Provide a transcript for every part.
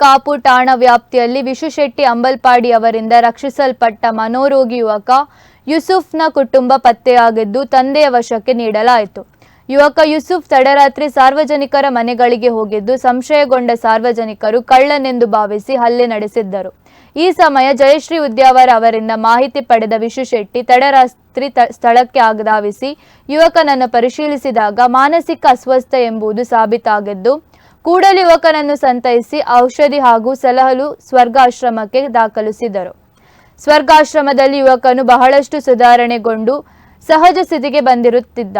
ಕಾಪು ಠಾಣಾ ವ್ಯಾಪ್ತಿಯಲ್ಲಿ ವಿಶುಶೆಟ್ಟಿ ಅಂಬಲ್ಪಾಡಿ ಅವರಿಂದ ರಕ್ಷಿಸಲ್ಪಟ್ಟ ಮನೋರೋಗಿ ಯುವಕ ಯೂಸುಫ್ನ ಕುಟುಂಬ ಪತ್ತೆಯಾಗಿದ್ದು ತಂದೆಯ ವಶಕ್ಕೆ ನೀಡಲಾಯಿತು. ಯುವಕ ಯೂಸುಫ್ ತಡರಾತ್ರಿ ಸಾರ್ವಜನಿಕರ ಮನೆಗಳಿಗೆ ಹೋಗಿದ್ದು ಸಂಶಯಗೊಂಡ ಸಾರ್ವಜನಿಕರು ಕಳ್ಳನೆಂದು ಭಾವಿಸಿ ಹಲ್ಲೆ ನಡೆಸಿದ್ದರು. ಈ ಸಮಯ ಜಯಶ್ರೀ ಉದ್ಯಾವರ ಅವರಿಂದ ಮಾಹಿತಿ ಪಡೆದ ವಿಶುಶೆಟ್ಟಿ ತಡರಾತ್ರಿ ಸ್ಥಳಕ್ಕೆ ಆಗಧಾವಿಸಿ ಯುವಕನನ್ನು ಪರಿಶೀಲಿಸಿದಾಗ ಮಾನಸಿಕ ಅಸ್ವಸ್ಥ ಎಂಬುದು ಸಾಬೀತಾಗಿದ್ದು ಕೂಡಲೇ ಯುವಕನನ್ನು ಸಂತೈಸಿ ಔಷಧಿ ಹಾಗೂ ಸಲಹಲು ಸ್ವರ್ಗಾಶ್ರಮಕ್ಕೆ ದಾಖಲಿಸಿದರು. ಸ್ವರ್ಗಾಶ್ರಮದಲ್ಲಿ ಯುವಕನು ಬಹಳಷ್ಟು ಸುಧಾರಣೆಗೊಂಡು ಸಹಜ ಸ್ಥಿತಿಗೆ ಬಂದಿರುತ್ತಿದ್ದ.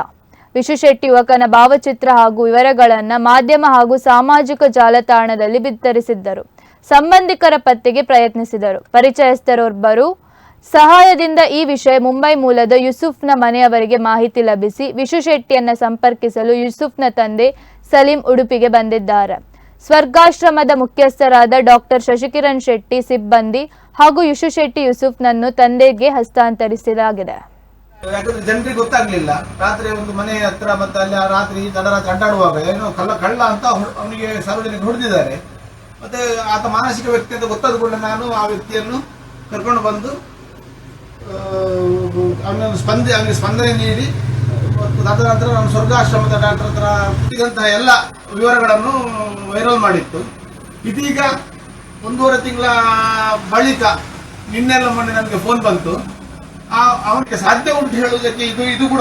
ವಿಶುಶೆಟ್ಟಿ ಯುವಕನ ಭಾವಚಿತ್ರ ಹಾಗೂ ವಿವರಗಳನ್ನು ಮಾಧ್ಯಮ ಹಾಗೂ ಸಾಮಾಜಿಕ ಜಾಲತಾಣದಲ್ಲಿ ಬಿತ್ತರಿಸಿದ್ದರು. ಸಂಬಂಧಿಕರ ಪತ್ತೆಗೆ ಪ್ರಯತ್ನಿಸಿದರು. ಪರಿಚಯಸ್ಥರೊಬ್ಬರು ಸಹಾಯದಿಂದ ಈ ವಿಷಯ ಮುಂಬೈ ಮೂಲದ ಯೂಸುಫ್ನ ಮನೆಯವರಿಗೆ ಮಾಹಿತಿ ಲಭಿಸಿ ವಿಶುಶೆಟ್ಟಿಯನ್ನ ಸಂಪರ್ಕಿಸಲು ಯೂಸುಫ್ನ ತಂದೆ ಸಲೀಂ ಉಡುಪಿಗೆ ಬಂದಿದ್ದಾರೆ. ಸ್ವರ್ಗಾಶ್ರಮದ ಮುಖ್ಯಸ್ಥರಾದ ಡಾಕ್ಟರ್ ಶಶಿಕಿರಣ್ ಶೆಟ್ಟಿ ಸಿಬ್ಬಂದಿ ಹಾಗೂ ಯಶು ಶೆಟ್ಟಿ ಯೂಸುಫ್ನನ್ನು ತಂದೆಗೆ ಹಸ್ತಾಂತರಿಸಲಾಗಿದೆ. ಯಾಕಂದ್ರೆ ಜನರಿಗೆ ಗೊತ್ತಾಗ್ಲಿಲ್ಲ. ರಾತ್ರಿ ಒಂದು ಮನೆ ಹತ್ರ ಮತ್ತೆ ಅಲ್ಲಿ ಆ ರಾತ್ರಿ ತಡರಾತ್ರಿ ಅಡ್ಡಾಡುವಾಗ ಏನೋ ಕಳ್ಳ ಕಳ್ಳ ಅಂತ ಅವನಿಗೆ ಸಾರ್ವಜನಿಕ ಹೊಡೆದಿದ್ದಾರೆ ಮತ್ತೆ ಆತ ಮಾನಸಿಕ ವ್ಯಕ್ತಿ ಅಂತ ಗೊತ್ತಾದ ಕೂಡ ನಾನು ಆ ವ್ಯಕ್ತಿಯನ್ನು ಕರ್ಕೊಂಡು ಬಂದು ಅವನನ್ನು ಸ್ಪಂದಿ ಅವನಿಗೆ ಸ್ಪಂದನೆ ನೀಡಿ ತದನಂತರ ನಾನು ಸ್ವರ್ಗಾಶ್ರಮದ ಡಾಕ್ಟರ್ ಹತ್ರ ಇದ್ದಂತಹ ಎಲ್ಲ ವಿವರಗಳನ್ನು ವೈರಲ್ ಮಾಡಿತ್ತು. ಇದೀಗ ಒಂದೂವರೆ ತಿಂಗಳ ಬಳಿಕ ನಿನ್ನೆಲ್ಲ ಮೊನ್ನೆ ನನಗೆ ಫೋನ್ ಬಂತು. ಆ, ಅವನಿಗೆ ಸಾಧ್ಯ ಉಂಟು ಹೇಳುವುದಕ್ಕೆ ಇದು ಇದು ಕೂಡ